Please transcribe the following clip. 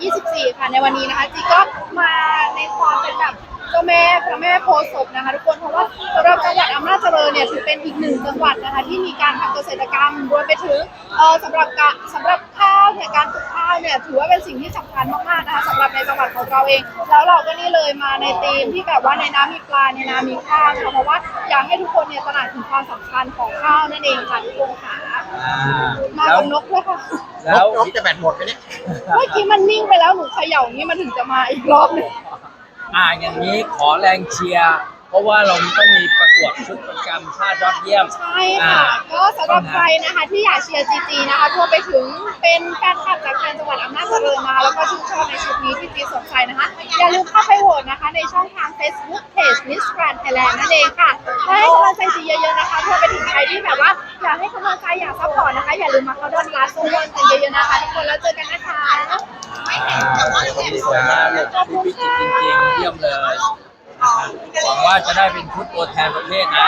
2024 ค่ะ ในวันนี้นะคะจีก็มาในความเป็นแบบเจ้าแม่พระแม่โพธิ์ศพนะคะทุกคนเพราะว่าสำหรับจังหวัดอำนาจเจริญเนี่ยถือเป็นอีกหนึ่งจังหวัดนะคะที่มีการทำเกษตรกรรมรวมไปถึงเอ่อสำหรับการสำหรับข้าวเนี่ยการปลูกข้าวเนี่ยถือว่าเป็นสิ่งที่สำคัญมากๆนะคะสำหรับในจังหวัดของเราเอง แล้วเราก็นี่เลยมาในธีมที่แบบว่าในน้ำมีปลาในน้ำมีข้าวนะคะเพราะว่าอยากให้ทุกคนเนี่ยตระหนักถึงความสำคัญของข้าวนั่นเองค่ะทุกคนค่ะ อ่า แล้วกับนกด้วยค่ะ แล้วนกจะแบตหมดไปเนี่ยเมื่อกี้มันนิ่งไปแล้วหนูเขย่าอย่างนี้มันถึงจะมาอีกรอบหนึงอ่าอย่างนี้ขอแรงเชียร์เพราะว่าเราต้องมีประกวดชุดประจำชาติยอดเยี่ยม ใช่ค่ะก็สำหรับใครนะคะที่อยากเชียร์จีจีนะคะรวมไปถึงเป็นแฟนคลับจากทางจังหวัดอำนาจเจริญนะคะแล้วก็ชื่นชอบในชุดนี้ที่จีสนใจนะคะ อย่าลืมเข้าไปโหวตนะคะ ในช่องทาง Facebook Page Miss Grand Thailand นั่นเองค่ะและให้กำลังใจจีเยอะๆนะ อยากให้กำลังใจอยากซัพพอร์ตนะคะ อย่าลืมมาเข้าด้อมร้านโซนกันเยอะๆนะคะทุกคนแล้วเจอกันนะคะสวยมากเลยชุดวิจิตรจริงๆเยี่ยมเลยนะฮะหวังว่าจะได้เป็นชุดตัวแทนประเทศนะ